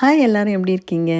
Hi எல்லோரும் எப்படி இருக்கீங்க?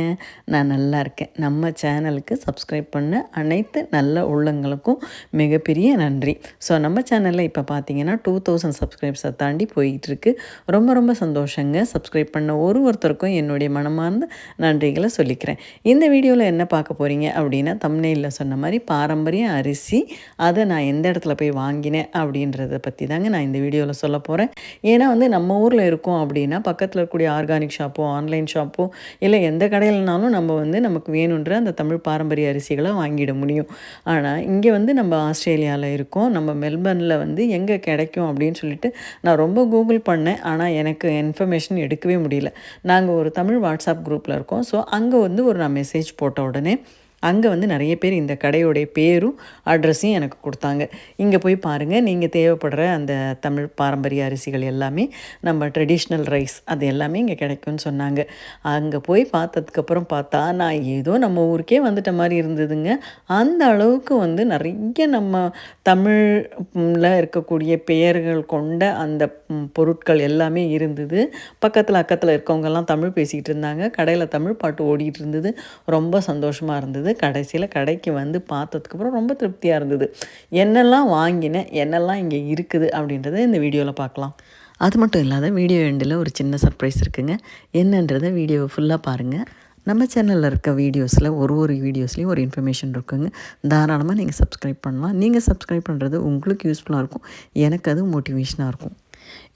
நான் நல்லா இருக்கேன். நம்ம சேனலுக்கு சப்ஸ்கிரைப் பண்ண அனைத்து நல்ல உள்ளங்களுக்கும் மிகப்பெரிய நன்றி. ஸோ நம்ம சேனலில் இப்போ பார்த்தீங்கன்னா டூ தௌசண்ட் சப்ஸ்கிரைப்ஸை தாண்டி போயிட்டுருக்கு ரொம்ப ரொம்ப சந்தோஷங்க. சப்ஸ்கிரைப் பண்ண ஒரு ஒருத்தருக்கும் என்னுடைய மனமார்ந்த நன்றிகளை சொல்லிக்கிறேன். இந்த வீடியோவில் என்ன பார்க்க போகிறீங்க அப்படின்னா தமிழ்நெல்லில் சொன்ன மாதிரி பாரம்பரிய அரிசி. அதை நான் எந்த இடத்துல போய் வாங்கினேன் அப்படின்றத பற்றி தாங்க நான் இந்த வீடியோவில் சொல்ல போகிறேன் ஏன்னா வந்து நம்ம ஊரில் இருக்கோம் அப்படின்னா பக்கத்தில் இருக்கக்கூடிய ஆர்கானிக் ஷாப்போ ஆன்லைன் ஷாப் ஷாப்போ இல்லை எந்த கடையிலனாலும் நம்ம வந்து நமக்கு வேணுன்ற அந்த தமிழ் பாரம்பரிய அரிசிகளை வாங்கிட முடியும். ஆனால் இங்கே வந்து நம்ம ஆஸ்திரேலியாவில் இருக்கோம். நம்ம மெல்பர்னில் வந்து எங்கே கிடைக்கும் அப்படின்னு சொல்லிட்டு நான் ரொம்ப கூகுள் பண்ணேன். ஆனால் எனக்கு இன்ஃபர்மேஷன் எடுக்கவே முடியல. நாங்கள் ஒரு தமிழ் வாட்ஸ்அப் குரூப்பில் இருக்கோம். ஸோ அங்கே வந்து ஒரு நான் மெசேஜ் போட்ட உடனே அங்கே வந்து நிறைய பேர் இந்த கடையோடைய பேரும் அட்ரஸையும் எனக்கு கொடுத்தாங்க. இங்கே போய் பாருங்கள் நீங்கள் தேவைப்படுற அந்த தமிழ் பாரம்பரிய அரிசிகள் எல்லாமே நம்ம ட்ரெடிஷ்னல் ரைஸ் அது எல்லாமே இங்கே கிடைக்கும்னு சொன்னாங்க. அங்கே போய் பார்த்ததுக்கப்புறம் பார்த்தா நான் ஏதோ நம்ம ஊருக்கே வந்துட்ட மாதிரி இருந்ததுங்க. அந்த அளவுக்கு வந்து நிறைய நம்ம தமிழில் இருக்கக்கூடிய பெயர்கள் கொண்ட அந்த பொருட்கள் எல்லாமே இருந்தது. பக்கத்தில் அக்கத்தில் இருக்கவங்கெல்லாம் தமிழ் பேசிக்கிட்டு இருந்தாங்க. கடையில் தமிழ் பாட்டு ஓடிட்டு இருந்தது. ரொம்ப சந்தோஷமாக இருந்தது. இருந்தது கடைசியில் கடைக்கு வந்து பார்த்ததுக்கப்புறம் ரொம்ப திருப்தியாக இருந்தது. என்னெல்லாம் வாங்கினேன் என்னெல்லாம் இங்கே இருக்குது அப்படின்றத இந்த வீடியோவில் பார்க்கலாம். அது மட்டும் இல்லாத வீடியோ எண்டில் ஒரு சின்ன சர்ப்ரைஸ் இருக்குங்க. என்னன்றதை வீடியோவை ஃபுல்லாக பாருங்கள் நம்ம சேனலில் இருக்க வீடியோஸில் ஒரு ஒரு வீடியோஸ்லேயும் ஒரு இன்ஃபர்மேஷன் இருக்குங்க. தாராளமாக நீங்கள் சப்ஸ்கிரைப் பண்ணலாம். நீங்கள் சப்ஸ்கிரைப் பண்ணுறது உங்களுக்கு யூஸ்ஃபுல்லாக இருக்கும். எனக்கு அது மோட்டிவேஷனாக இருக்கும்.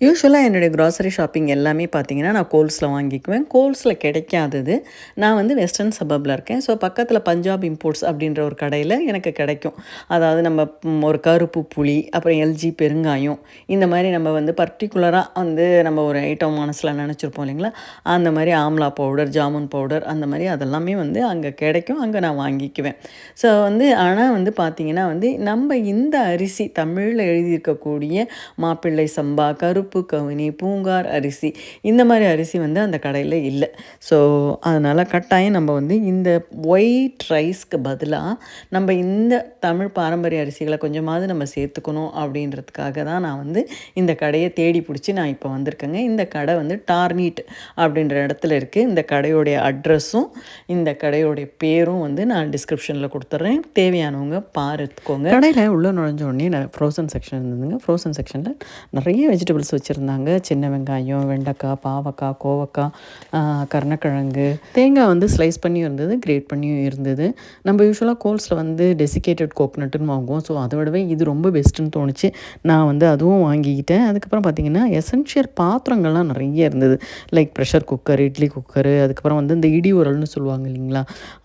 யூஸ்வலாக என்னுடைய க்ராசரி ஷாப்பிங் எல்லாமே பார்த்தீங்கன்னா நான் கோல்ஸில் வாங்கிக்குவேன். கோல்ஸில் கிடைக்காதது. நான் வந்து வெஸ்டர்ன் சபப்பில் இருக்கேன். ஸோ பக்கத்தில் பஞ்சாப் இம்போர்ட்ஸ் அப்படின்ற ஒரு கடையில் எனக்கு கிடைக்கும். அதாவது நம்ம ஒரு கருப்பு புளி அப்புறம் எல்ஜி பெருங்காயம் இந்த மாதிரி நம்ம வந்து பர்டிகுலராக வந்து நம்ம ஒரு ஐட்டம் மனசில் நினச்சிருப்போம் இல்லைங்களா? அந்த மாதிரி ஆம்லா பவுடர் ஜாமுன் பவுடர் அந்த மாதிரி அதெல்லாமே வந்து அங்கே கிடைக்கும். அங்கே நான் வாங்கிக்குவேன். ஸோ வந்து ஆனால் வந்து பார்த்திங்கன்னா வந்து நம்ம இந்த அரிசி தமிழில் எழுதியிருக்கக்கூடிய மாப்பிள்ளை சம்பா கருப்பு கவுனி பூங்கார் அரிசி. இந்த மாதிரி அரிசி வந்து அந்த கடையில் இல்லை. ஸோ அதனால் கட்டாயம் நம்ம வந்து இந்த ஒயிட் ரைஸ்க்கு பதிலாக நம்ம இந்த தமிழ் பாரம்பரிய அரிசிகளை கொஞ்சமாவது நம்ம சேர்த்துக்கணும் அப்படின்றதுக்காக தான் நான் வந்து இந்த கடையை தேடி பிடிச்சி நான் இப்போ வந்திருக்கேங்க. இந்த கடை வந்து டார்னீட் அப்படின்ற இடத்துல இருக்குது இந்த கடையோடைய அட்ரஸும் இந்த கடையோடைய பேரும் வந்து நான் டிஸ்கிரிப்ஷனில் கொடுத்துட்றேன் தேவையானவங்க பார்த்துக்கோங்க கடையில் உள்ளே நுழைஞ்ச உடனே நான் ஃப்ரோசன் செக்ஷன் இருந்ததுங்க. ஃப்ரோசன் செக்ஷனில் நிறைய வெஜிடபிள்ஸ் வச்சுருந்தாங்க. சின்ன வெங்காயம் வெண்டைக்காய் பாவக்காய் கோவக்காய் கருணக்கிழங்கு. தேங்காய் வந்து ஸ்லைஸ் பண்ணியும் இருந்தது கிரேட் பண்ணியும் இருந்தது. நம்ம யூஸ்வலாக கோல்ஸில் வந்து டெசிகேட்டட் கோக்னட்டுன்னு வாங்குவோம். ஸோ அதை விடவே இது ரொம்ப பெஸ்ட்டுன்னு தோணுச்சு. நான் வந்து அதுவும் வாங்கிக்கிட்டேன். அதுக்கப்புறம் பார்த்திங்கன்னா எசென்ஷியல் பாத்திரங்கள்லாம் நிறைய இருந்தது. Like pressure cooker idli cooker அதுக்கப்புறம் வந்து இந்த இடி உரல்னு சொல்லுவாங்க இல்லைங்களா?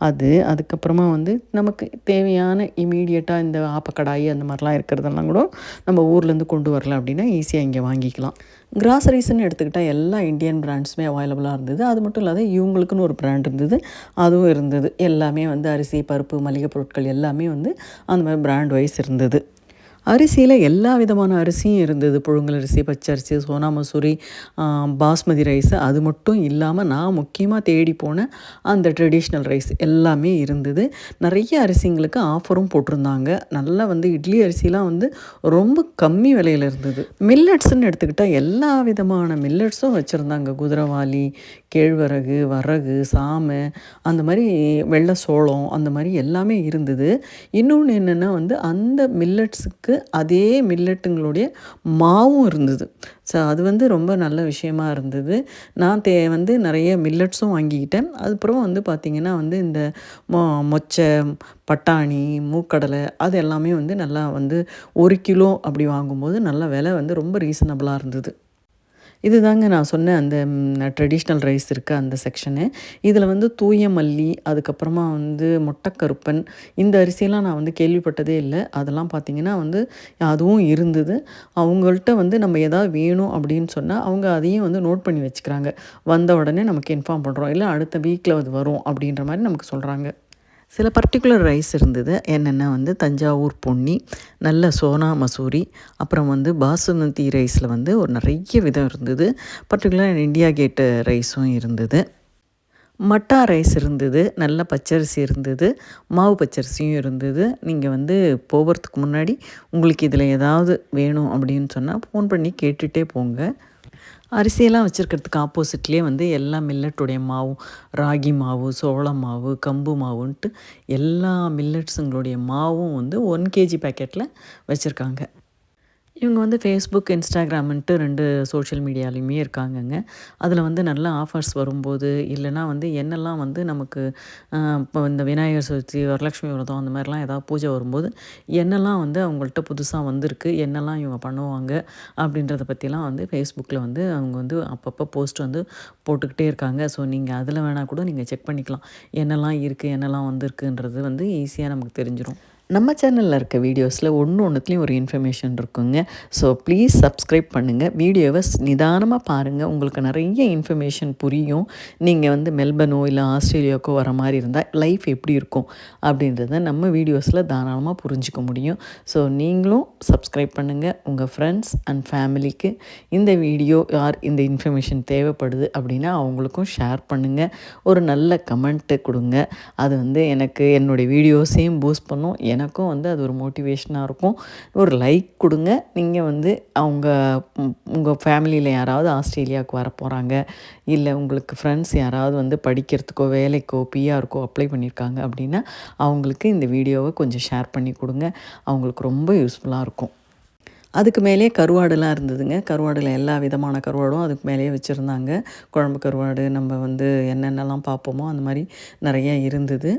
அது அதுக்கப்புறமா வந்து நமக்கு தேவையான இமீடியட்டாக இந்த ஆப்பக்கடாயி அந்த மாதிரிலாம் இருக்கிறதெல்லாம் கூட நம்ம ஊர்லேருந்து கொண்டு வரலாம் அப்படின்னா ஈஸியாக இங்கே வாங்கிக்கலாம். கிராசரிஸ்ன்னு எடுத்துக்கிட்டால் எல்லா இந்தியன் பிராண்ட்ஸுமே அவைலபிளாக இருந்தது. அது மட்டும் இல்லாத இவங்களுக்குன்னு ஒரு பிராண்ட் இருந்தது. அதுவும் இருந்தது. எல்லாமே வந்து அரிசி பருப்பு மளிகை பொருட்கள் எல்லாமே வந்து அந்த மாதிரி பிராண்ட் வைஸ் இருந்தது. அரிசியில் எல்லா விதமான அரிசியும் இருந்தது. புழுங்கல் அரிசி பச்சரிசி சோனா மசூரி பாஸ்மதி ரைஸ் அது மட்டும் இல்லாமல் நான் முக்கியமாக தேடி போன அந்த ட்ரெடிஷ்னல் ரைஸ் எல்லாமே இருந்தது. நிறைய அரிசிங்களுக்கு ஆஃபரும் போட்டிருந்தாங்க. நல்லா வந்து இட்லி அரிசிலாம் வந்து ரொம்ப கம்மி விலையில் இருந்தது. மில்லட்ஸ்ன்னு எடுத்துக்கிட்டால் எல்லா விதமான மில்லட்ஸும் வச்சுருந்தாங்க. குதிரவாளி கேழ்வரகு வரகு சாமை அந்த மாதிரி வெள்ளை சோளம் அந்த மாதிரி எல்லாமே இருந்தது. இன்னொன்று என்னென்னா வந்து அந்த மில்லட்ஸுக்கு அதே மில்லட்டுங்களுடைய மாவும் இருந்தது. ஸோ அது வந்து ரொம்ப நல்ல விஷயமா இருந்தது. நான் தே வந்து நிறைய மில்லட்ஸும் வாங்கிக்கிட்டேன். அதுக்கப்புறம் வந்து பார்த்திங்கன்னா வந்து இந்த மொ மொச்சை பட்டாணி மூக்கடலை அது எல்லாமே வந்து நல்லா வந்து ஒரு கிலோ அப்படி வாங்கும்போது நல்ல விலை வந்து ரொம்ப ரீசனபிளாக இருந்தது. இது தாங்க நான் சொன்ன அந்த ட்ரெடிஷ்னல் ரைஸ் இருக்க அந்த செக்ஷனு இதில் வந்து தூய மல்லி அதுக்கப்புறமா வந்து மொட்டைக்கருப்பன் இந்த அரிசியெல்லாம் நான் வந்து கேள்விப்பட்டதே இல்லை. அதெல்லாம் பார்த்திங்கன்னா வந்து அதுவும் இருந்தது. அவங்கள்ட்ட வந்து நம்ம எதாவது வேணும் அப்படின்னு சொன்னால் அவங்க அதையும் வந்து நோட் பண்ணி வச்சுக்கிறாங்க. வந்த உடனே நமக்கு இன்ஃபார்ம் பண்ணுறோம் இல்லை அடுத்த வீக்கில் அது வரும் அப்படின்ற மாதிரி நமக்கு சொல்கிறாங்க சில பர்டிகுலர் ரைஸ் இருந்தது. என்னென்னா வந்து தஞ்சாவூர் பொன்னி நல்ல சோனா மசூரி அப்புறம் வந்து பாசுமதி ரைஸில் வந்து ஒரு நிறைய விதம் இருந்தது. பர்டிகுலர் இந்தியா கேட்டு ரைஸும் இருந்தது. மட்டா ரைஸ் இருந்தது நல்ல பச்சரிசி இருந்தது மாவு பச்சரிசியும் இருந்தது. நீங்கள் வந்து போகிறதுக்கு முன்னாடி உங்களுக்கு இதில் ஏதாவது வேணும் அப்படின்னு சொன்னால் ஃபோன் பண்ணி கேட்டுகிட்டே போங்க. அரிசியெல்லாம் வச்சுருக்கிறதுக்கு ஆப்போசிட்லேயே வந்து எல்லா மில்லட்டுடைய மாவும் ராகி மாவு சோள மாவு கம்பு மாவுன்ட்டு எல்லா மில்லட்ஸுங்களுடைய மாவும் வந்து ஒன் கேஜி பேக்கெட்டில் வச்சுருக்காங்க. இவங்க வந்து ஃபேஸ்புக் இன்ஸ்டாகிராம்ன்ட்டு ரெண்டு சோஷியல் மீடியாலையுமே இருக்காங்கங்க. அதில் வந்து நல்ல ஆஃபர்ஸ் வரும்போது இல்லைனா வந்து என்னெல்லாம் வந்து நமக்கு இப்போ இந்த விநாயகர் சதுர்த்தி வரலட்சுமி விரதம் அந்த மாதிரிலாம் ஏதாவது பூஜை வரும்போது என்னெல்லாம் வந்து அவங்கள்ட்ட புதுசாக வந்திருக்கு என்னெல்லாம் இவங்க பண்ணுவாங்க அப்படின்றத பற்றிலாம் வந்து ஃபேஸ்புக்கில் வந்து அவங்க வந்து அப்பப்போ போஸ்ட் வந்து போட்டுக்கிட்டே இருக்காங்க. ஸோ நீங்கள் அதில் வேணால் கூட நீங்கள் செக் பண்ணிக்கலாம். என்னெல்லாம் இருக்குது என்னெல்லாம் வந்திருக்குன்றது வந்து ஈஸியாக நமக்கு தெரிஞ்சிடும் நம்ம சேனலில் இருக்க வீடியோஸில் ஒன்று ஒன்றுத்துலேயும் ஒரு இன்ஃபர்மேஷன் இருக்குங்க. ஸோ ப்ளீஸ் சப்ஸ்கிரைப் பண்ணுங்கள் வீடியோவை நிதானமாக பாருங்கள் உங்களுக்கு நிறைய இன்ஃபர்மேஷன் புரியும். நீங்கள் வந்து மெல்பனோ இல்லை ஆஸ்திரேலியாவுக்கோ வர மாதிரி இருந்தால் லைஃப் எப்படி இருக்கும் அப்படின்றத நம்ம வீடியோஸில் தாராளமாக புரிஞ்சிக்க முடியும். ஸோ நீங்களும் சப்ஸ்கிரைப் பண்ணுங்கள் உங்கள் ஃப்ரெண்ட்ஸ் அண்ட் ஃபேமிலிக்கு இந்த வீடியோ யார் இந்த இன்ஃபர்மேஷன் தேவைப்படுது அப்படின்னா அவங்களுக்கும் ஷேர் பண்ணுங்கள் ஒரு நல்ல கமெண்ட்டு கொடுங்க. அது வந்து எனக்கு என்னுடைய வீடியோஸையும் பூஸ்ட் பண்ணும். எனக்கும் வந்து அது ஒரு மோட்டிவேஷனாக இருக்கும். ஒரு லைக் கொடுங்க. நீங்கள் வந்து அவங்க உங்கள் ஃபேமிலியில் யாராவது ஆஸ்திரேலியாவுக்கு வர போகிறாங்க இல்லை உங்களுக்கு ஃப்ரெண்ட்ஸ் யாராவது வந்து படிக்கிறதுக்கோ வேலைக்கோ பிஆருக்கோ அப்ளை பண்ணியிருக்காங்க அப்படின்னா அவங்களுக்கு இந்த வீடியோவை கொஞ்சம் ஷேர் பண்ணி கொடுங்க. அவங்களுக்கு ரொம்ப யூஸ்ஃபுல்லாக இருக்கும். அதுக்கு மேலேயே கருவாடுலாம் இருந்ததுங்க. கருவாடில் எல்லா விதமான கருவாடும் அதுக்கு மேலேயே வச்சுருந்தாங்க. குழம்பு கருவாடு நம்ம வந்து என்னென்னலாம் பார்ப்போமோ அந்த மாதிரி நிறையா இருந்தது.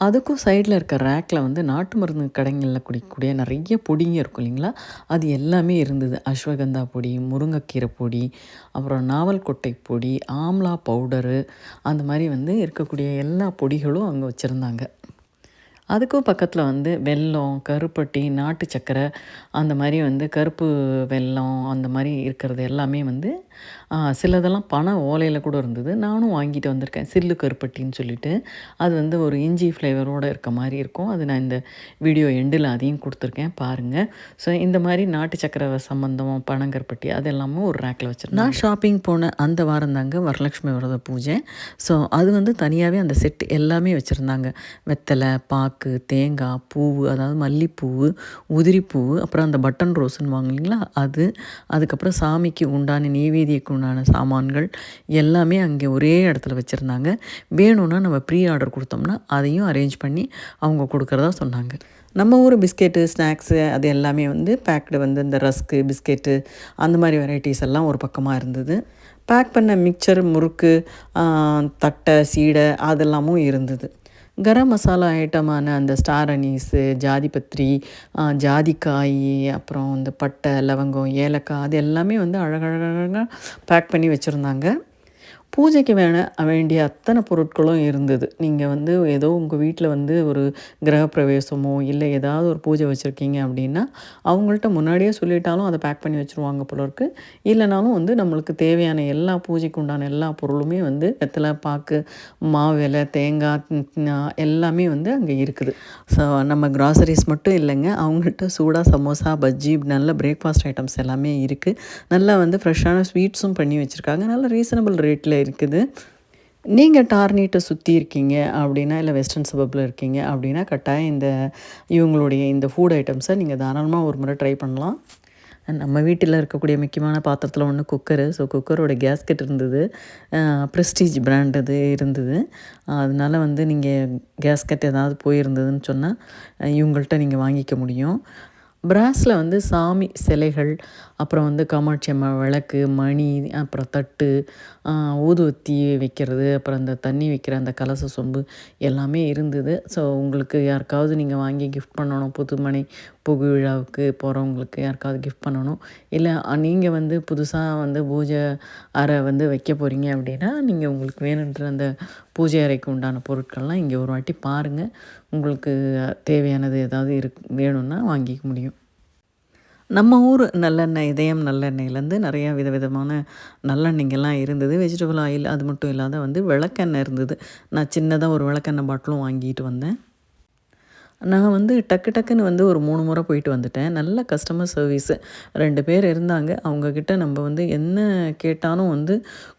அதுக்கும் சைடில் இருக்க ரேக்கில் வந்து நாட்டு மருந்து கடைங்களில் குடிக்கக்கூடிய நிறைய பொடிங்க இருக்கும் இல்லைங்களா? அது எல்லாமே இருந்தது. அஸ்வகந்தா பொடி முருங்கைக்கீரை பொடி அப்புறம் நாவல் கொட்டை பொடி ஆம்லா பவுடரு அந்த மாதிரி வந்து இருக்கக்கூடிய எல்லா பொடிகளும் அங்கே வச்சுருந்தாங்க. அதுக்கும் பக்கத்தில் வந்து வெல்லம் கருப்பட்டி நாட்டு சக்கரை அந்த மாதிரி வந்து கருப்பு வெல்லம் அந்த மாதிரி இருக்கிறது எல்லாமே வந்து சிலதெல்லாம் பண ஓலையில் கூட இருந்தது. நானும் வாங்கிட்டு வந்திருக்கேன். சில்லு கருப்பட்டின்னு சொல்லிட்டு. அது வந்து ஒரு இஞ்சி ஃப்ளேவரோடு இருக்க மாதிரி இருக்கும். அது நான் இந்த வீடியோ எண்டில் அதையும் கொடுத்துருக்கேன். பாருங்கள் ஸோ இந்த மாதிரி நாட்டு சக்கரை சம்மந்தம் பனங்கருப்பட்டி அது எல்லாமே ஒரு ரேக்கில் வச்சுருந்தேன் நான் ஷாப்பிங் போன அந்த வாரம் தாங்க வரலட்சுமி விரத பூஜை. ஸோ அது வந்து தனியாகவே அந்த செட் எல்லாமே வச்சுருந்தாங்க. வெத்தலை பாக்கு தேங்காய் பூவு அதாவது மல்லிப்பூவு உதிரிப்பூவு அப்புறம் அந்த பட்டன் ரோஸ்ன்னு வாங்க இல்லைங்களா? அது அதுக்கப்புறம் சாமிக்கு உண்டான நெய்வேதியக்கு தேவையான சாமான்கள் எல்லாமே அங்கே ஒரே இடத்துல வச்சுருந்தாங்க. வேணும்னா நம்ம ப்ரீ ஆர்டர் கொடுத்தோம்னா அதையும் அரேஞ்ச் பண்ணி அவங்க கொடுக்குறதா சொன்னாங்க. நம்ம ஊர் பிஸ்கெட்டு ஸ்நாக்ஸு அது எல்லாமே வந்து பேக்டு வந்து இந்த ரஸ்க்கு பிஸ்கெட்டு அந்த மாதிரி வெரைட்டிஸ் எல்லாம் ஒரு பக்கமாக இருந்தது. பேக் பண்ண மிக்சர் முறுக்கு தட்டை சீடை அதெல்லாமும் இருந்தது. கரம் மசாலா ஐட்டமான அந்த ஸ்டார் அனீஸு ஜாதிபத்ரி ஜாதிக்காய் அப்புறம் இந்த பட்டை லவங்கம் ஏலக்காய் அது எல்லாமே வந்து அழகழகாக பேக் பண்ணி வச்சுருந்தாங்க. பூஜைக்கு வேண வேண்டிய அத்தனை பொருட்களும் இருந்தது. நீங்கள் வந்து ஏதோ உங்கள் வீட்டில் வந்து ஒரு கிரகப்பிரவேசமோ இல்லை ஏதாவது ஒரு பூஜை வச்சுருக்கீங்க அப்படின்னா அவங்கள்ட்ட முன்னாடியே சொல்லிட்டாலும் அதை பேக் பண்ணி வச்சுருவாங்க போல இருக்கு. இல்லைனாலும் வந்து நம்மளுக்கு தேவையான எல்லா பூஜைக்கு உண்டான எல்லா பொருளுமே வந்து வெத்தலை பாக்கு மாவு தேங்காய் எல்லாமே வந்து அங்கே இருக்குது. ஸோ நம்ம கிராசரிஸ் மட்டும் இல்லைங்க. அவங்கள்ட்ட சூடாக சமோசா பஜ்ஜி நல்ல பிரேக்ஃபாஸ்ட் ஐட்டம்ஸ் எல்லாமே இருக்குது நல்லா வந்து ஃப்ரெஷ்ஷான ஸ்வீட்ஸும் பண்ணி வச்சுருக்காங்க. நல்ல ரீசனபிள் ரேட்டில் இருக்குது. நீங்கள் டார்னிட்டை சுற்றி இருக்கீங்க அப்படின்னா இல்லை வெஸ்டர்ன் சபப்பில் இருக்கீங்க அப்படின்னா கட்டாயம் இந்த இவங்களுடைய இந்த ஃபுட் ஐட்டம்ஸை நீங்கள் தாராளமாக ஒரு முறை ட்ரை பண்ணலாம். நம்ம வீட்டில் இருக்கக்கூடிய முக்கியமான பாத்திரத்தில் ஒன்று குக்கரு ஸோ குக்கரோட கேஸ்கெட் இருந்தது. ப்ரெஸ்டீஜ் பிராண்ட் இது இருந்தது. அதனால் வந்து நீங்கள் கேஸ்கெட் ஏதாவது போயிருந்ததுன்னு சொன்னால் இவங்கள்ட்ட நீங்கள் வாங்கிக்க முடியும். பிராஸில் வந்து சாமி சிலைகள் அப்புறம் வந்து காமாட்சி அம்மா விளக்கு மணி அப்புறம் தட்டு ஊதுவத்தி வைக்கிறது அப்புறம் அந்த தண்ணி வைக்கிற அந்த கலச சொம்பு எல்லாமே இருந்தது. ஸோ உங்களுக்கு யாருக்காவது நீங்கள் வாங்கி கிஃப்ட் பண்ணணும் புதுமனை புகு விழாவுக்கு போகிறவங்களுக்கு யாருக்காவது கிஃப்ட் பண்ணணும் இல்லை நீங்கள் வந்து புதுசாக வந்து பூஜை அறை வந்து வைக்க போகிறீங்க அப்படின்னா நீங்கள் உங்களுக்கு வேணுன்ற அந்த பூஜை அறைக்கு உண்டான பொருட்கள்லாம் இங்கே ஒரு வாட்டி பாருங்கள் உங்களுக்கு தேவையானது ஏதாவது இருக்கு வேணும்னா வாங்கிக்க முடியும். நம்ம ஊர் நல்லெண்ணெய் இதயம் நல்லெண்ணெயிலேருந்து நிறையா விதவிதமான நல்லெண்ணெய்ங்கெல்லாம் இருந்தது. வெஜிடபிள் ஆயில் அது மட்டும் இல்லாத வந்து விளக்கெண்ணெய் இருந்தது. நான் சின்னதாக ஒரு விளக்கெண்ணெய் பாட்டிலும் வாங்கிட்டு வந்தேன். நான் வந்து டக்கு டக்குன்னு வந்து ஒரு மூணு முறை போயிட்டு வந்துட்டேன். நல்ல கஸ்டமர் சர்வீஸு ரெண்டு பேர் இருந்தாங்க. அவங்கக்கிட்ட நம்ம வந்து என்ன கேட்டாலும் வந்து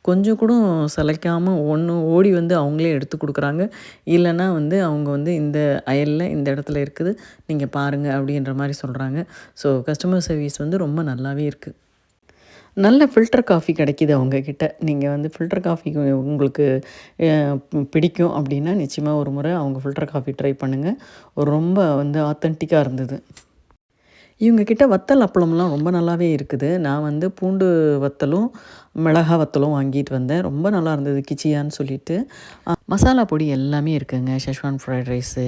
கொஞ்சம் கூட சிலைக்காமல் ஒன்று ஓடி வந்து அவங்களே எடுத்து கொடுக்குறாங்க. இல்லைன்னா வந்து அவங்க வந்து இந்த அயலில் இந்த இடத்துல இருக்குது. நீங்கள் பாருங்கள் அப்படின்ற மாதிரி சொல்கிறாங்க ஸோ கஸ்டமர் சர்வீஸ் வந்து ரொம்ப நல்லாவே இருக்குது நல்ல ஃபில்டர் காஃபி கிடைக்கிது அவங்கக்கிட்ட நீங்கள் வந்து ஃபில்டர் காஃபி உங்களுக்கு பிடிக்கும் அப்படின்னா நிச்சயமாக ஒரு முறை அவங்க ஃபில்டர் காஃபி ட்ரை பண்ணுங்கள் ரொம்ப வந்து ஆத்தென்டிக்காக இருந்தது. இவங்கக்கிட்ட வத்தல் அப்பளம்லாம் ரொம்ப நல்லாவே இருக்குது. நான் வந்து பூண்டு வத்தலும் மிளகா வத்தலும் வாங்கிட்டு வந்தேன். ரொம்ப நல்லா இருந்தது கிச்சியான்னு சொல்லிட்டு. மசாலா பொடி எல்லாமே இருக்குதுங்க Schezwan fried rice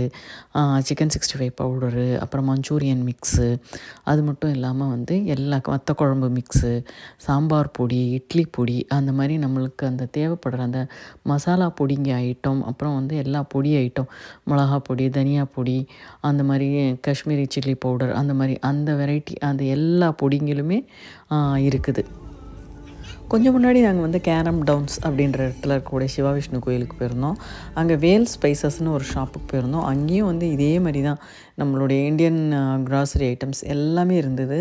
chicken sixty five powder அப்புறம் மஞ்சூரியன் மிக்ஸு அது மட்டும் இல்லாமல் வந்து எல்லா வத்த குழம்பு மிக்ஸு சாம்பார் பொடி இட்லி பொடி அந்த மாதிரி நம்மளுக்கு அந்த தேவைப்படுற அந்த மசாலா பொடிங்க ஐட்டம் அப்புறம் வந்து எல்லா பொடி ஐட்டம் மிளகா பொடி தனியா பொடி அந்த மாதிரி காஷ்மீரி சில்லி பவுடர் அந்த மாதிரி அந்த வெரைட்டி அந்த எல்லா பொடிங்களுமே இருக்குது. கொஞ்சம் முன்னாடி நாங்கள் வந்து கேரம் டவுன்ஸ் அப்படின்ற இடத்துல இருக்கக்கூடிய சிவா விஷ்ணு கோயிலுக்கு போயிருந்தோம். அங்கே வேல் ஸ்பைசஸ்னு ஒரு ஷாப்புக்கு போயிருந்தோம். அங்கேயும் வந்து இதே மாதிரி தான். நம்மளுடைய இந்தியன் க்ராசரி ஐட்டம்ஸ் எல்லாமே இருந்தது.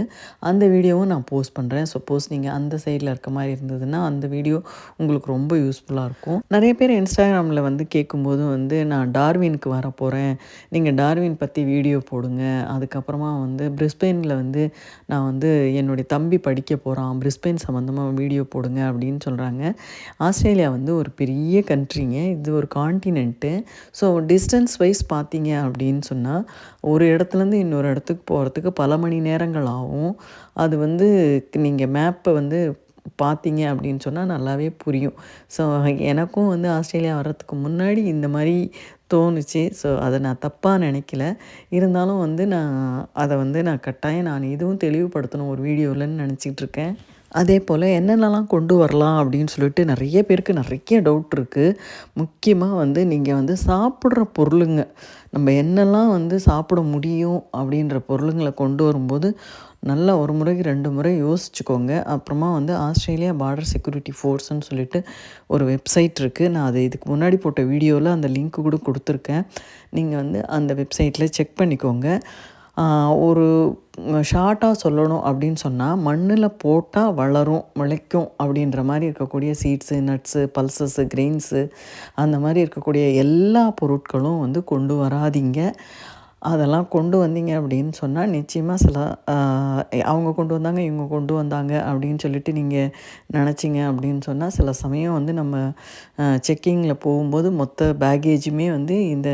அந்த வீடியோவும் நான் போஸ்ட் பண்ணுறேன் சப்போஸ் நீங்கள் அந்த சைடில் இருக்க மாதிரி இருந்ததுன்னா அந்த வீடியோ உங்களுக்கு ரொம்ப யூஸ்ஃபுல்லாக இருக்கும். நிறைய பேர் இன்ஸ்டாகிராமில் வந்து கேட்கும்போது வந்து நான் டார்வினுக்கு வர போகிறேன் நீங்கள் டார்வின் பற்றி வீடியோ போடுங்க. அதுக்கப்புறமா வந்து பிரிஸ்பெயினில் வந்து நான் வந்து என்னுடைய தம்பி படிக்க போகிறான் பிரிஸ்பெயின் சம்மந்தமாக வீடியோ போடுங்க அப்படின்னு சொல்கிறாங்க ஆஸ்திரேலியா வந்து ஒரு பெரிய கண்ட்ரிங்க இது ஒரு கான்டினென்ட்டு ஸோ டிஸ்டன்ஸ் வைஸ் பார்த்தீங்க அப்படின்னு சொன்னால் ஒரு இடத்துலேருந்து இன்னொரு இடத்துக்கு போகிறதுக்கு பல மணி நேரங்கள் ஆகும். அது வந்து நீங்கள் மேப்பை வந்து பார்த்தீங்க அப்படின்னு சொன்னால் நல்லாவே புரியும். ஸோ எனக்கும் வந்து ஆஸ்திரேலியா வர்றதுக்கு முன்னாடி இந்த மாதிரி தோணுச்சு. ஸோ அதை நான் தப்பாக நினைக்கல. இருந்தாலும் வந்து நான் அதை வந்து நான் கட்டாயம் நான் இதுவும் தெளிவுபடுத்தணும் ஒரு வீடியோவில்னு நினச்சிக்கிட்டு இருக்கேன். அதே போல் என்னென்னலாம் கொண்டு வரலாம் அப்படின்னு சொல்லிட்டு நிறைய பேருக்கு நிறைய டவுட் இருக்குது முக்கியமாக வந்து நீங்கள் வந்து சாப்பிட்ற பொருளுங்க. நம்ம என்னெல்லாம் வந்து சாப்பிட முடியும் அப்படின்ற பொருளுங்களை கொண்டு வரும்போது நல்லா ஒரு முறைக்கு ரெண்டு முறை யோசிச்சுக்கோங்க. அப்புறமா வந்து ஆஸ்திரேலியா பார்டர் செக்யூரிட்டி ஃபோர்ஸ்ன்னு சொல்லிட்டு ஒரு வெப்சைட் இருக்குது நான் அதை இதுக்கு முன்னாடி போட்ட வீடியோவில் அந்த லிங்க் கூட கொடுத்துருக்கேன். நீங்கள் வந்து அந்த வெப்சைட்டில் செக் பண்ணிக்கோங்க. ஒரு ஷார்ட்டாக சொல்லணும் அப்படின்னு சொன்னால் மண்ணில் போட்டால் வளரும் முளைக்கும் அப்படின்ற மாதிரி இருக்கக்கூடிய சீட்ஸு நட்ஸு பல்சஸ்ஸு கிரெயின்ஸு அந்த மாதிரி இருக்கக்கூடிய எல்லா பொருட்களும் வந்து கொண்டு வராதிங்க. அதெல்லாம் கொண்டு வந்தீங்க அப்படின்னு சொன்னால் நிச்சயமாக சில அவங்க கொண்டு வந்தாங்க இவங்க கொண்டு வந்தாங்க அப்படின்னு சொல்லிட்டு நீங்கள் நினச்சிங்க அப்படின்னு சொன்னால் சில சமயம் வந்து நம்ம செக்கிங்கில் போகும்போது மொத்த பேகேஜுமே வந்து இந்த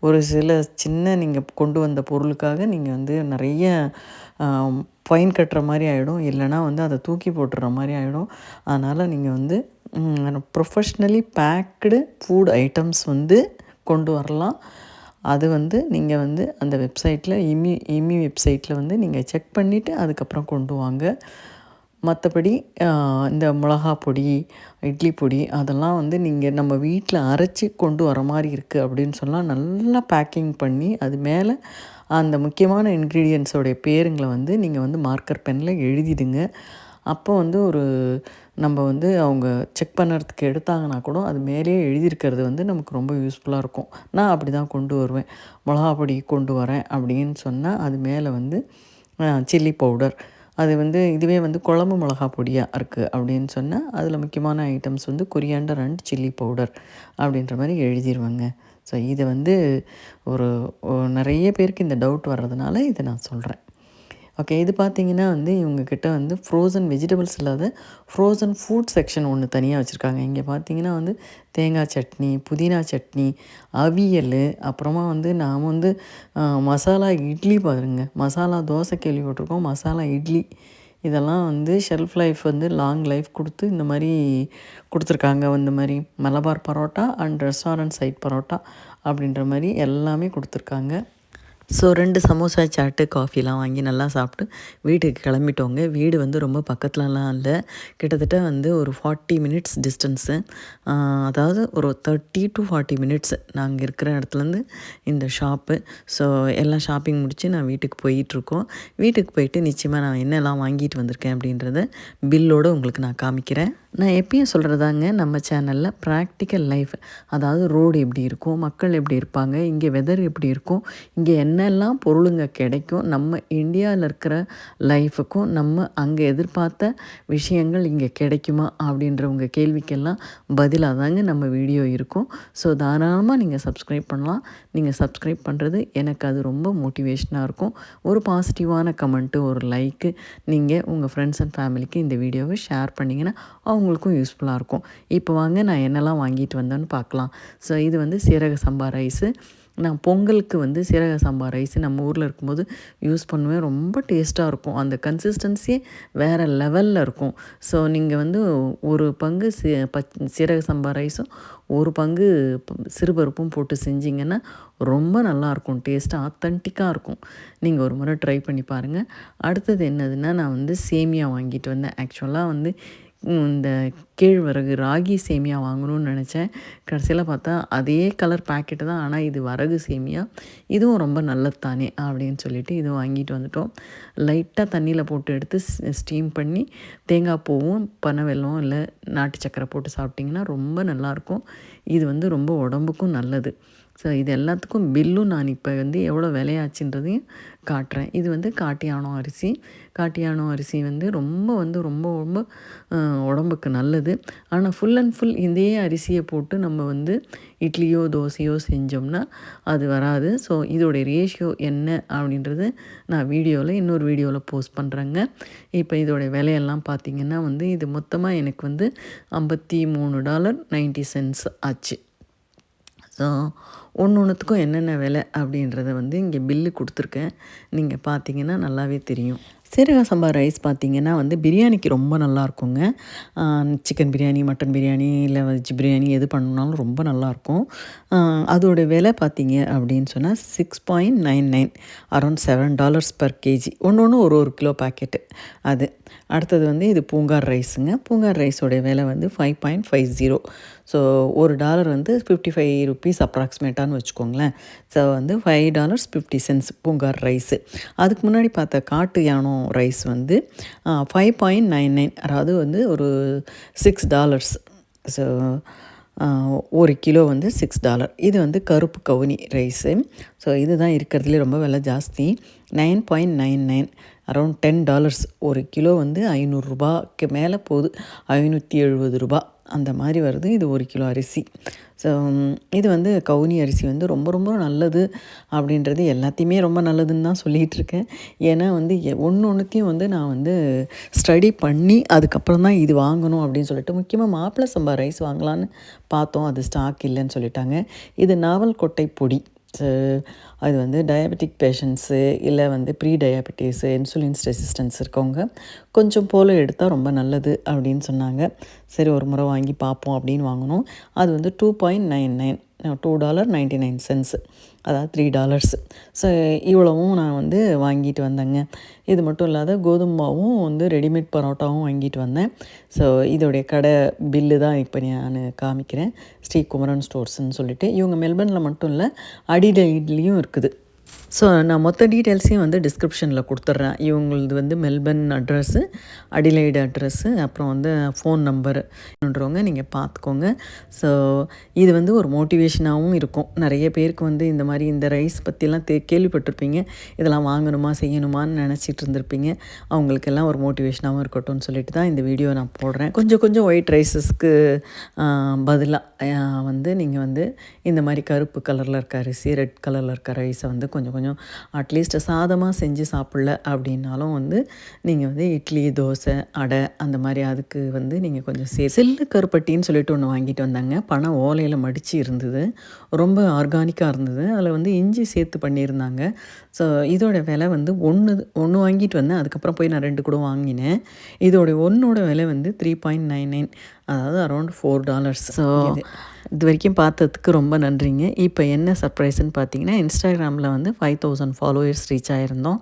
ஒரு சில சின்ன நீங்கள் கொண்டு வந்த பொருளுக்காக நீங்கள் வந்து நிறைய ஃபைன் கட்டுற மாதிரி ஆகிடும் இல்லைனா வந்து அதை தூக்கி போட்டுற மாதிரி ஆகிடும் அதனால் நீங்கள் வந்து ப்ரொஃபஷ்னலி பேக்டு ஃபுட் ஐட்டம்ஸ் வந்து கொண்டு வரலாம். அது வந்து நீங்கள் வந்து அந்த வெப்சைட்டில் இமி இமி வெப்சைட்டில் வந்து நீங்கள் செக் பண்ணிவிட்டு அதுக்கப்புறம் கொண்டு வாங்க. மற்றபடி இந்த மிளகா பொடி இட்லி பொடி அதெல்லாம் வந்து நீங்கள் நம்ம வீட்டில் அரைச்சி கொண்டு வர மாதிரி இருக்குது அப்படின்னு சொன்னால் நல்லா பேக்கிங் பண்ணி அது மேலே அந்த முக்கியமான இன்க்ரீடியன்ஸோடைய பேருங்களை வந்து நீங்கள் வந்து மார்க்கர் பெனில் எழுதிடுங்க. அப்போ வந்து ஒரு நம்ம வந்து அவங்க செக் பண்ணுறதுக்கு எடுத்தாங்கன்னா கூட அது மேலேயே எழுதியிருக்கிறது வந்து நமக்கு ரொம்ப யூஸ்ஃபுல்லாக இருக்கும். நான் அப்படி தான் கொண்டு வருவேன். மிளகா பொடி கொண்டு வரேன் அப்படின்னு சொன்னால் அது மேலே வந்து சில்லி பவுடர் அது வந்து இதுவே வந்து குழம்பு மிளகா பொடியாக இருக்குது அப்படின்னு சொன்னால் அதில் முக்கியமான ஐட்டம்ஸ் வந்து கொரியாண்டர் அண்ட் சில்லி பவுடர் அப்படின்ற மாதிரி எழுதிடுவாங்க ஸோ இதை வந்து ஒரு நிறைய பேருக்கு இந்த டவுட் வர்றதுனால இதை நான் சொல்கிறேன் ஓகே இது பார்த்திங்கன்னா வந்து இவங்கக்கிட்ட வந்து ஃப்ரோசன் வெஜிடபிள்ஸ் இல்லாத ஃப்ரோசன் ஃபுட் செக்ஷன் ஒன்று தனியாக வச்சுருக்காங்க. இங்கே பார்த்தீங்கன்னா வந்து தேங்காய் சட்னி புதினா சட்னி அவியல் அப்புறமா வந்து நாம் வந்து மசாலா இட்லி பாருங்க. மசாலா தோசை கேள்விப்பட்டிருக்கோம். மசாலா இட்லி இதெல்லாம் வந்து ஷெல்ஃப் லைஃப் வந்து லாங் லைஃப் கொடுத்து இந்த மாதிரி கொடுத்துருக்காங்க. இந்த மாதிரி Malabar parotta and restaurant side parotta அப்படின்ற மாதிரி எல்லாமே கொடுத்துருக்காங்க. ஸோ ரெண்டு சமோசா சாட்டு காஃபிலாம் வாங்கி நல்லா சாப்பிட்டு வீட்டுக்கு கிளம்பிட்டோங்க. வீடு வந்து ரொம்ப பக்கத்துலலாம் இல்லை. கிட்டத்தட்ட வந்து ஒரு ஃபார்ட்டி மினிட்ஸ் டிஸ்டன்ஸு அதாவது ஒரு தேர்ட்டி டு ஃபார்ட்டி மினிட்ஸ் நாங்கள் இருக்கிற இடத்துலேருந்து இந்த ஷாப்பு ஸோ எல்லாம் ஷாப்பிங் முடித்து நான் வீட்டுக்கு போயிட்டுருக்கோம். வீட்டுக்கு போயிட்டு நிச்சயமாக நான் என்னெல்லாம் வாங்கிட்டு வந்திருக்கேன் அப்படின்றத பில்லோடு உங்களுக்கு நான் காமிக்கிறேன். நான் எப்பயும் சொல்கிறதாங்க நம்ம சேனலில் ப்ராக்டிக்கல் லைஃப் அதாவது ரோடு எப்படி இருக்கும் மக்கள் எப்படி இருப்பாங்க இங்கே வெதர் எப்படி இருக்கும் இங்கே என்னெல்லாம் பொருளுங்க கிடைக்கும் நம்ம இந்தியாவில் இருக்கிற லைஃபுக்கும் நம்ம அங்கே எதிர்பார்த்த விஷயங்கள் இங்கே கிடைக்குமா அப்படின்ற உங்கள் கேள்விக்கெல்லாம் பதிலாக தாங்க நம்ம வீடியோ இருக்கும். ஸோ தாராளமாக நீங்கள் சப்ஸ்கிரைப் பண்ணலாம். நீங்கள் சப்ஸ்கிரைப் பண்ணுறது எனக்கு அது ரொம்ப மோட்டிவேஷனாக இருக்கும். ஒரு பாசிட்டிவான கமெண்ட்டு ஒரு லைக்கு நீங்கள் உங்கள் ஃப்ரெண்ட்ஸ் அண்ட் ஃபேமிலிக்கு இந்த வீடியோவை ஷேர் பண்ணிங்கன்னா அவங்களுக்கும் யூஸ்ஃபுல்லாக இருக்கும். இப்போ வாங்க நான் என்னெல்லாம் வாங்கிட்டு வந்தேன்னு பார்க்கலாம். ஸோ இது வந்து சீரக சம்பா ரைஸு நான் பொங்கலுக்கு வந்து சீரக சம்பா ரைஸ் நம்ம ஊரில் இருக்கும்போது யூஸ் பண்ணுவேன். ரொம்ப டேஸ்ட்டாக இருக்கும். அந்த கன்சிஸ்டன்சியே வேறு லெவலில் இருக்கும். ஸோ நீங்கள் வந்து ஒரு பங்கு சி பச் சீரக சம்பா ரைஸும் ஒரு பங்கு சிறுபருப்பும் போட்டு செஞ்சிங்கன்னா ரொம்ப நல்லாயிருக்கும் டேஸ்ட்டாக ஆத்தன்டிக்காக இருக்கும். நீங்கள் ஒரு முறை ட்ரை பண்ணி பாருங்கள் அடுத்தது என்னதுன்னா நான் வந்து சேமியா வாங்கிட்டு வந்தேன். ஆக்சுவலாக வந்து இந்த கேழ்வரகு ராகி சேமியா வாங்கணும்னு நினச்சேன். கடைசியில் பார்த்தா அதே கலர் பேக்கெட்டு தான். ஆனால் இது வரகு சேமியா. இதுவும் ரொம்ப நல்லது தானே அப்படின்னு சொல்லிட்டு இது வாங்கிட்டு வந்துட்டோம். லைட்டாக தண்ணியில் போட்டு எடுத்து ஸ்டீம் பண்ணி தேங்காய் பூவும் பனை வெல்லம் இல்லை நாட்டு சக்கரை போட்டு சாப்பிட்டிங்கன்னா ரொம்ப நல்லாயிருக்கும் இது வந்து ரொம்ப உடம்புக்கும் நல்லது. ஸோ இது எல்லாத்துக்கும் பில்லும் நான் இப்போ வந்து எவ்வளோ விலையாச்சுன்றதையும் காட்டுறேன். இது வந்து காட்டியானம் அரிசி. காட்டியானம் அரிசி வந்து ரொம்ப வந்து ரொம்ப ரொம்ப உடம்புக்கு நல்லது. ஆனால் ஃபுல் அண்ட் ஃபுல் இதே அரிசியை போட்டு நம்ம வந்து இட்லியோ தோசையோ செஞ்சோம்னா அது வராது. ஸோ இதோடைய ரேஷியோ என்ன அப்படின்றது நான் வீடியோவில் இன்னொரு வீடியோவில் போஸ்ட் பண்ணுறேங்க இப்போ இதோடைய விலையெல்லாம் பார்த்திங்கன்னா வந்து இது மொத்தமாக எனக்கு வந்து ஐம்பத்தி மூணு டாலர் நைன்ட்டி சென்ட்ஸ் ஆச்சு. ஸோ ஒன்று ஒன்றுத்துக்கும் என்னென்ன விலை அப்படின்றத வந்து இங்கே பில்லு கொடுத்துருக்கேன். நீங்கள் பார்த்தீங்கன்னா நல்லாவே தெரியும். சீரக சம்பா ரைஸ் பார்த்திங்கன்னா வந்து பிரியாணிக்கு ரொம்ப நல்லா இருக்குங்க சிக்கன் பிரியாணி மட்டன் பிரியாணி இல்லை வெஜ் பிரியாணி எது பண்ணாலும் ரொம்ப நல்லாயிருக்கும். அதோட விலை பார்த்தீங்க அப்படின்னு சொன்னால் six point nine nine around seven dollars per KG ஒன்று ஒன்று ஒரு ஒரு கிலோ பேக்கெட்டு அது அடுத்தது வந்து இது பூங்கார் ரைஸுங்க. பூங்கார் ரைஸோடைய விலை வந்து five point five zero so ஒரு டாலர் வந்து ஃபிஃப்டி ஃபைவ் ருபீஸ் அப்ராக்சிமேட்டானு வச்சுக்கோங்களேன். ஸோ வந்து five dollars fifty cents Poongar rice. அதுக்கு முன்னாடி பார்த்த காட்டு யானம் ரைஸ் வந்து ஃபைவ் பாயிண்ட் நைன் நைன் அதாவது வந்து ஒரு சிக்ஸ் டாலர்ஸ் ஸோ ஒரு கிலோ வந்து சிக்ஸ் டாலர் இது வந்து கருப்பு கவுனி ரைஸு ஸோ இதுதான் இருக்கிறதுலே ரொம்ப விலை ஜாஸ்தி. Nine point nine nine around ten dollars ஒரு கிலோ வந்து ஐநூறுரூபாய்க்கு மேலே போகுது. ஐநூற்றி எழுபது ரூபா அந்த மாதிரி வருது. இது ஒரு கிலோ அரிசி. ஸோ இது வந்து கவுனி அரிசி வந்து ரொம்ப ரொம்ப நல்லது அப்படின்றது எல்லாத்தையுமே ரொம்ப நல்லதுன்னு தான் சொல்லிகிட்ருக்கேன். ஏன்னா வந்து ஒன்று ஒன்றுத்தையும் வந்து நான் வந்து ஸ்டடி பண்ணி அதுக்கப்புறம் தான் இது வாங்கணும் அப்படின்னு சொல்லிட்டு முக்கியமாக மாப்பிள்ளை சம்பா ரைஸ் வாங்கலான்னு பார்த்தோம். அது ஸ்டாக் இல்லைன்னு சொல்லிட்டாங்க. இது நாவல் கொட்டை பொடி அது வந்து டயபெட்டிக் பேஷண்ட்ஸு இல்லை வந்து ப்ரீ டயபெட்டிஸு இன்சுலின்ஸ் ரெசிஸ்டன்ஸ் இருக்கவங்க கொஞ்சம் போல் எடுத்தால் ரொம்ப நல்லது அப்படின்னு சொன்னாங்க. சரி ஒரு முறை வாங்கி பார்ப்போம் அப்படின்னு வாங்கினோம். அது வந்து two point nine nine two dollar ninety nine cents அதாவது த்ரீ டாலர்ஸ் ஸோ இவ்வளவும் நான் வந்து வாங்கிட்டு வந்தேங்க. இது மட்டும் இல்லாத கோதுமாவும் வந்து ரெடிமேட் பரோட்டாவும் வாங்கிட்டு வந்தேன். ஸோ இதோடைய கடை பில்லு தான் இப்போ நான் காமிக்கிறேன். ஸ்ரீ குமரன் ஸ்டோர்ஸ்ன்னு சொல்லிட்டு. இவங்க மெல்பர்னில் மட்டும் இல்லை அடிடைட்லேயும் இருக்குது. ஸோ நான் மொத்த டீட்டெயில்ஸையும் வந்து டிஸ்கிரிப்ஷனில் கொடுத்துட்றேன். இவங்களது வந்து மெல்பர்ன் அட்ரஸ்ஸு அடிலைடு அட்ரஸ்ஸு அப்புறம் வந்து ஃபோன் நம்பருன்றவங்க நீங்கள் பார்த்துக்கோங்க. ஸோ இது வந்து ஒரு மோட்டிவேஷனாகவும் இருக்கும். நிறைய பேருக்கு வந்து இந்த மாதிரி இந்த ரைஸ் பற்றிலாம் தே கேள்விப்பட்டிருப்பீங்க. இதெல்லாம் வாங்கணுமா செய்யணுமான்னு நினச்சிட்டு இருந்திருப்பீங்க. அவங்களுக்கெல்லாம் ஒரு மோட்டிவேஷனாகவும் இருக்கட்டும்னு சொல்லிட்டு தான் இந்த வீடியோ நான் போடுறேன். கொஞ்சம் கொஞ்சம் ஒயிட் ரைஸஸ்க்கு பதிலாக வந்து நீங்கள் வந்து இந்த மாதிரி கருப்பு கலரில் இருக்க அரிசி ரெட் கலரில் இருக்க ரைஸை வந்து கொஞ்சம் கொஞ்சம் அட்லீஸ்ட் சாதமாக செஞ்சு சாப்பிடல அப்படின்னாலும் வந்து நீங்கள் வந்து இட்லி தோசை அடை அந்த மாதிரி அதுக்கு வந்து நீங்கள் கொஞ்சம் சே செல்லு கருப்பட்டின்னு சொல்லிட்டு ஒன்று வாங்கிட்டு வந்தாங்க. பணம் ஓலையில் மடித்து இருந்தது. ரொம்ப ஆர்கானிக்காக இருந்தது. அதில் வந்து இஞ்சி சேர்த்து பண்ணியிருந்தாங்க. ஸோ இதோட விலை வந்து ஒன்று ஒன்று வாங்கிட்டு வந்தேன். அதுக்கப்புறம் போய் நான் ரெண்டு கூட வாங்கினேன். இதோட ஒன்றோட விலை வந்து த்ரீ பாயிண்ட் நைன் நைன் அதாவது அரௌண்ட் ஃபோர் டாலர்ஸ் ஸோ இது வரைக்கும் பார்த்ததுக்கு ரொம்ப நன்றிங்க. இப்போ என்ன சர்ப்ரைஸ்ன்னு பார்த்தீங்கன்னா இன்ஸ்டாகிராமில் வந்து ஃபைவ் தௌசண்ட் ஃபாலோவர்ஸ் ரீச் ஆகிருந்தோம்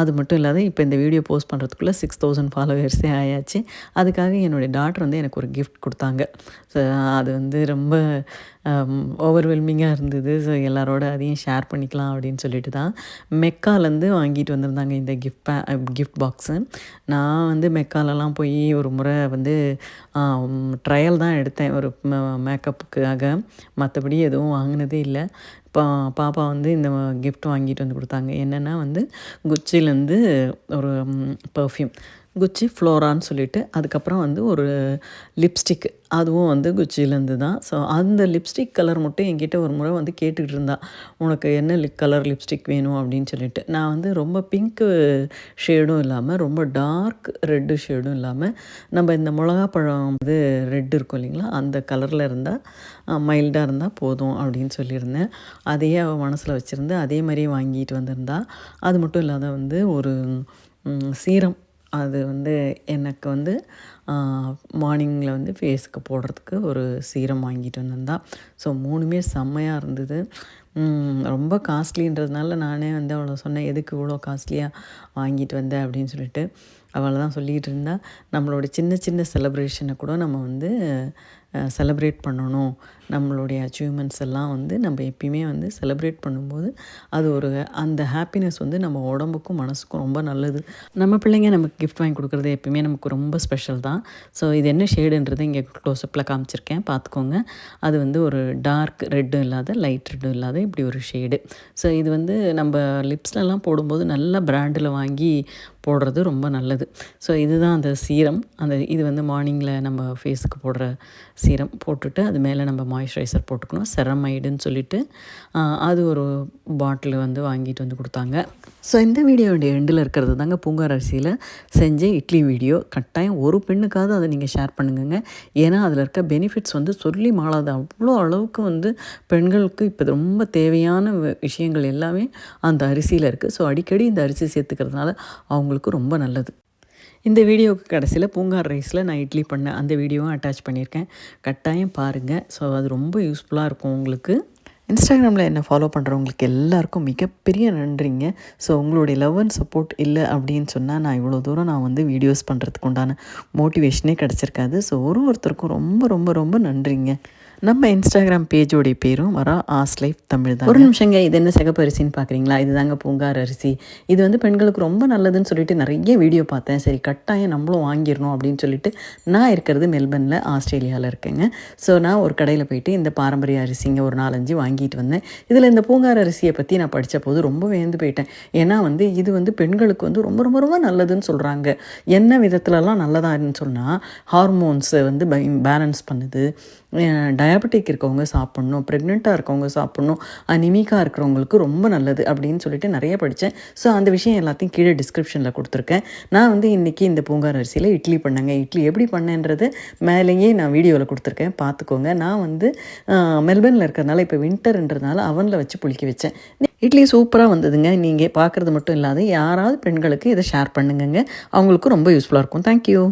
அது மட்டும் இல்லாத இப்போ இந்த வீடியோ போஸ்ட் பண்ணுறதுக்குள்ளே சிக்ஸ் தௌசண்ட் ஃபாலோவர்ஸே ஆயாச்சு. அதுக்காக என்னுடைய டாக்டர் வந்து எனக்கு ஒரு கிஃப்ட் கொடுத்தாங்க. ஸோ அது வந்து ரொம்ப um, ஓவர்வெல்மிங்காக இருந்தது. ஸோ எல்லாரோட அதையும் ஷேர் பண்ணிக்கலாம் அப்படின்னு சொல்லிட்டு தான் மெக்காலேருந்து வாங்கிட்டு வந்திருந்தாங்க இந்த கிஃப்ட் பே கிஃப்ட் பாக்ஸு நான் வந்து மெக்காலெல்லாம் போய் ஒரு முறை வந்து um, ட்ரையல் தான் எடுத்தேன். ஒரு um, மேக்கப்புக்கு இதுக்காக மற்றபடி எதுவும் வாங்கினதே இல்லை. பா பாப்பா வந்து இந்த கிஃப்ட் வாங்கிட்டு வந்து கொடுத்தாங்க. என்னென்னா வந்து குச்சிலேருந்து ஒரு பர்ஃப்யூம் குச்சி ஃப்ளோரான்னு சொல்லிட்டு அதுக்கப்புறம் வந்து ஒரு லிப்ஸ்டிக். அதுவும் வந்து குச்சியிலேருந்து தான். ஸோ அந்த லிப்ஸ்டிக் கலர் மட்டும் என்கிட்ட ஒரு முறை வந்து கேட்டுக்கிட்டு இருந்தா. உனக்கு என்ன லிப் கலர் லிப்ஸ்டிக் வேணும் அப்படின்னு சொல்லிட்டு. நான் வந்து ரொம்ப பிங்க்கு ஷேடும் இல்லாமல் ரொம்ப டார்க் ரெட்டு ஷேடும் இல்லாமல் நம்ம இந்த மிளகா பழம் வந்து ரெட் இருக்கும் இல்லைங்களா? அந்த கலரில் இருந்தால் மைல்டாக இருந்தால் போதும் அப்படின்னு சொல்லியிருந்தேன். அதையே அவள் மனசில் வச்சுருந்து அதே மாதிரியே வாங்கிட்டு வந்திருந்தா. அது மட்டும் இல்லாத வந்து ஒரு சீரம் அது வந்து எனக்கு வந்து மார்னிங்கில் வந்து ஃபேஸுக்கு போடுறதுக்கு ஒரு சீரம் வாங்கிட்டு வந்திருந்தா. ஸோ மூணுமே செம்மையாக இருந்தது. ரொம்ப காஸ்ட்லின்றதுனால நானே வந்து அவ்வளோ சொன்னேன் எதுக்கு இவ்வளோ காஸ்ட்லியாக வாங்கிட்டு வந்தேன் அப்படின்னு சொல்லிட்டு. அவளை தான் சொல்லிகிட்டு இருந்தா. நம்மளோட சின்ன சின்ன செலப்ரேஷனை கூட நம்ம வந்து செலப்ரேட் பண்ணணும். நம்மளுடைய அச்சீவ்மெண்ட்ஸ் எல்லாம் வந்து நம்ம எப்பயுமே வந்து செலப்ரேட் பண்ணும்போது அது ஒரு அந்த ஹாப்பினஸ் வந்து நம்ம உடம்புக்கும் மனசுக்கும் ரொம்ப நல்லது. நம்ம பிள்ளைங்க நமக்கு கிஃப்ட் வாங்கி கொடுக்குறது எப்பயுமே நமக்கு ரொம்ப ஸ்பெஷல் தான். ஸோ இது என்ன ஷேடுன்றது இங்கே க்ளோஸ்அப்பில் காமிச்சிருக்கேன். பார்த்துக்கோங்க. அது வந்து ஒரு டார்க் ரெட்டும் இல்லாத லைட் ரெட்டும் இல்லாத இப்படி ஒரு ஷேடு ஸோ இது வந்து நம்ம லிப்ஸ்லலாம் போடும்போது நல்ல பிராண்டில் வாங்கி போடுறது ரொம்ப நல்லது. ஸோ இதுதான் அந்த சீரம் அந்த இது வந்து மார்னிங்கில் நம்ம ஃபேஸுக்கு போடுற சீரம் போட்டுட்டு அது மேலே நம்ம மாய்ஸ்சரைசர் போட்டுக்கணும். செரமைடுன்னு சொல்லிட்டு அது ஒரு பாட்டில் வந்து வாங்கிட்டு வந்து கொடுத்தாங்க. ஸோ இந்த வீடியோடைய எண்டில் இருக்கிறது தாங்க பூங்கார் அரிசியில் செஞ்ச இட்லி வீடியோ. கட்டாயம் ஒரு பெண்ணுக்காவது அதை நீங்கள் ஷேர் பண்ணுங்க ஏன்னா அதில் இருக்க பெனிஃபிட்ஸ் வந்து சொல்லி மாளாது அவ்வளோ அளவுக்கு வந்து பெண்களுக்கு இப்போ ரொம்ப தேவையான விஷயங்கள் எல்லாமே அந்த அரிசியில் இருக்குது ஸோ அடிக்கடி இந்த அரிசி சேர்த்துக்கிறதுனால அவங்களுக்கு ரொம்ப நல்லது. இந்த வீடியோவுக்கு கடைசியில் பூங்கார் ரைஸில் நான் இட்லி பண்ணேன் அந்த வீடியோவும் அட்டாச் பண்ணியிருக்கேன். கட்டாயம் பாருங்கள் ஸோ அது ரொம்ப யூஸ்ஃபுல்லாக இருக்கும் உங்களுக்கு. இன்ஸ்டாகிராமில் என்னை ஃபாலோ பண்ணுறவங்களுக்கு எல்லாருக்கும் மிகப்பெரிய நன்றிங்க. ஸோ உங்களுடைய லவ் அண்ட் சப்போர்ட் இல்லை அப்படின்னு சொன்னால் நான் இவ்வளோ தூரம் நான் வந்து வீடியோஸ் பண்ணுறதுக்கு உண்டான மோட்டிவேஷனே கிடச்சிருக்காது. ஸோ ஒரு ஒருத்தருக்கும் ரொம்ப ரொம்ப ரொம்ப நன்றிங்க. நம்ம இன்ஸ்டாகிராம் பேஜோடைய பேரும் வர ஆஸ் லைஃப் தமிழ் தான் ஒரு நிமிஷங்க இது என்ன சிகப்பு அரிசின்னு பார்க்குறீங்களா இது தாங்க பூங்கார் அரிசி. இது வந்து பெண்களுக்கு ரொம்ப நல்லதுன்னு சொல்லிட்டு நிறைய வீடியோ பார்த்தேன். சரி கட்டாயம் நம்மளும் வாங்கிடணும் அப்படின்னு சொல்லிட்டு நான் இருக்கிறது மெல்பர்னில் ஆஸ்திரேலியாவில் இருக்கேங்க. ஸோ நான் ஒரு கடையில் போயிட்டு இந்த பாரம்பரிய அரிசிங்க ஒரு நாலஞ்சு வாங்கிட்டு வந்தேன். இதில் இந்த பூங்கார் அரிசியை பற்றி நான் படித்த போது ரொம்ப வேந்து போயிட்டேன். ஏன்னா வந்து இது வந்து பெண்களுக்கு வந்து ரொம்ப ரொம்ப ரொம்ப நல்லதுன்னு சொல்கிறாங்க என்ன விதத்துலலாம் நல்லதான்னு சொன்னால் ஹார்மோன்ஸை வந்து பேலன்ஸ் பண்ணுது. டயபெட்டிக் இருக்கவங்க சாப்பிட்ணும் ப்ரெக்னெண்ட்டாக இருக்கவங்க சாப்பிட்ணும் அனிமிக்காக இருக்கிறவங்களுக்கு ரொம்ப நல்லது அப்படின்னு சொல்லிட்டு நிறைய படித்தேன் ஸோ அந்த விஷயம் எல்லாத்தையும் கீழே டிஸ்கிரிப்ஷனில் கொடுத்துருக்கேன். நான் வந்து இன்றைக்கி இந்த பூங்கார் அரிசியில் இட்லி பண்ணேங்க. இட்லி எப்படி பண்ணேன்றது மேலேயே நான் வீடியோவில் கொடுத்துருக்கேன். பார்த்துக்கோங்க. நான் வந்து மெல்பர்னில் இருக்கிறதுனால இப்போ வின்டர்ன்றதுனால அவனில் வச்சு புளிக்க வச்சேன். இட்லி சூப்பராக வந்ததுங்க. நீங்கள் பார்க்குறது மட்டும் இல்லாத யாராவது பெண்களுக்கு இதை ஷேர் பண்ணுங்கங்க. அவங்களுக்கும் ரொம்ப யூஸ்ஃபுல்லாக இருக்கும். தேங்க்யூ